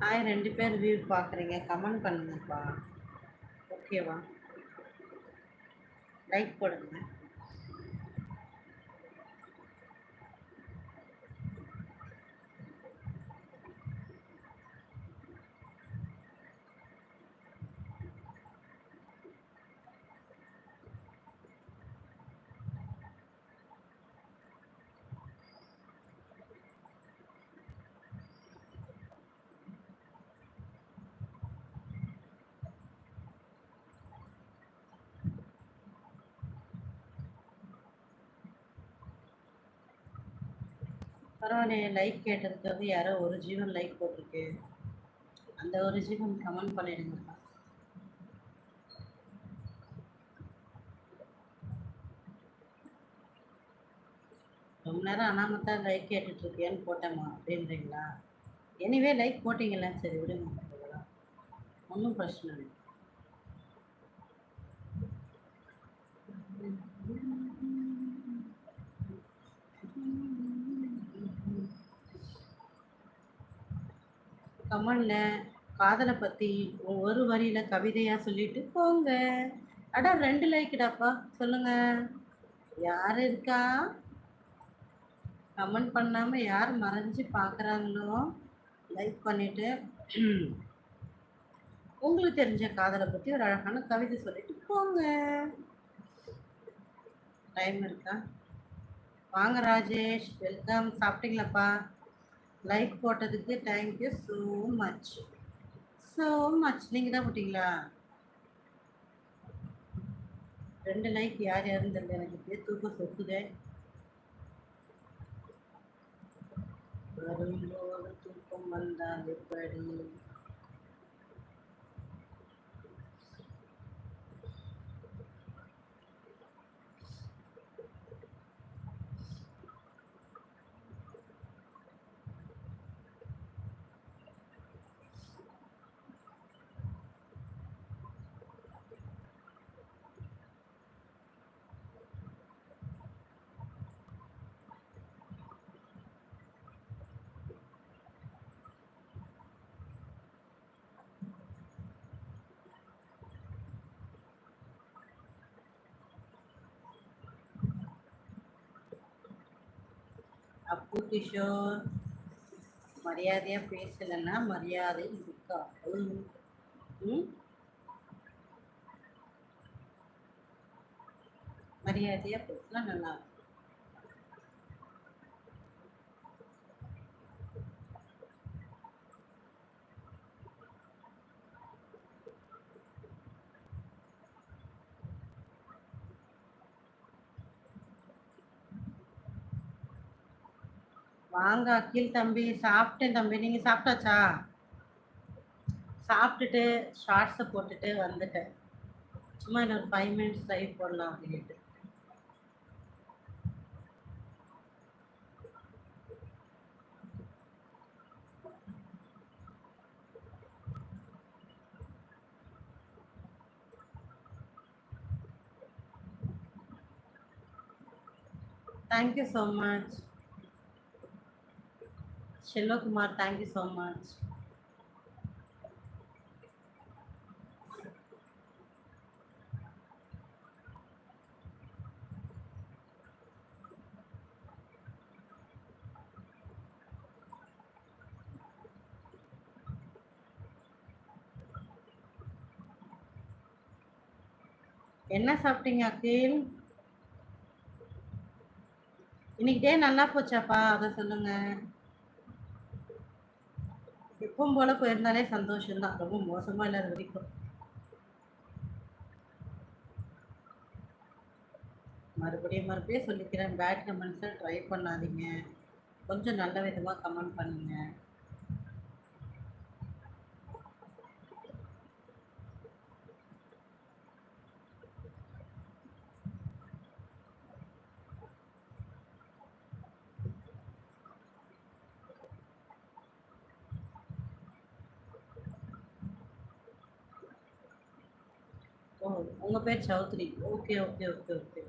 Hi ரெண்டு பேர் view பார்க்குறீங்க கமெண்ட் பண்ணுங்கப்பா. ஓகேவா லைக் போடுங்க. பரவாயில்லையே லைக் கேட்டதுக்கு யாரோ ஒரு ஜீவன் லைக் போட்டிருக்கு. அந்த ஒரு ஜீவன் கமெண்ட் பண்ணிடுங்கப்பா ரொம்ப நேரம் அனாமத்தா லைக் கேட்டுட்டு இருக்கியான்னு போட்டேம்மா அப்படின்றீங்களா? எனிவே லைக் போட்டிங்களா சரி விடுங்க ஒன்றும் பிரச்சனை இல்லை. கமல்ல காதலை பத்தி ஒரு வரியில கவிதையா சொல்லிட்டு போங்க. அடா ரெண்டு லைக்குடாப்பா சொல்லுங்க. யார் இருக்கா? கமெண்ட் பண்ணாம யார் மறைஞ்சு பார்க்குறாங்களோ லைக் பண்ணிட்டு. உங்களுக்கு தெரிஞ்ச காதலை பற்றி ஒரு அழகான கவிதை சொல்லிட்டு போங்க. டைம் இருக்கா? வாங்க ராஜேஷ். வெல்கம் சாப்பிட்டீங்களாப்பா? லைக் போட்டதுக்கு thank you so much so much நீங்கள் தான் போட்டிங்களா? ரெண்டு லைக் யார் யாருன்னு தெரியல எனக்கு இப்படியே தூக்கம் சொத்துதே. வரும்போது தூக்கம் வந்தால் எப்படி? அப்பு கிஷோர் மரியாதையாக பேசலைன்னா மரியாதை இருக்காது ம்? மரியாதையாக பேசலாம் நல்லா வாங்க அகில் தம்பி சாப்பிட்டேன் தம்பி. நீங்கள் சாப்பிட்டாச்சா? சாப்பிட்டுட்டு ஷார்ட்ஸை போட்டுட்டு வந்துட்டேன். சும்மா இன்னொரு ஃபைவ் மினிட்ஸ் லைவ் போடலாம் அப்படின்ட்டு. Thank you so much Selvakumar thank you so much என்ன சாப்பிட்டீங்க அகில்? இன்னைக்கு டே நல்லா போச்சாப்பா? அதை சொல்லுங்க. எப்பவும் போல போயிருந்தாலே சந்தோஷம்தான் ரொம்ப மோசமா இல்லாத வரைக்கும் மறுபடியும் மறுபடியும் சொல்லிக்கிறேன் பேட் கமெண்ட்ஸை ட்ரை பண்ணாதீங்க கொஞ்சம் நல்ல விதமாக கமெண்ட் பண்ணுங்க ஓ உங்கள் பேர் Chowdhury. Okay okay okay okay.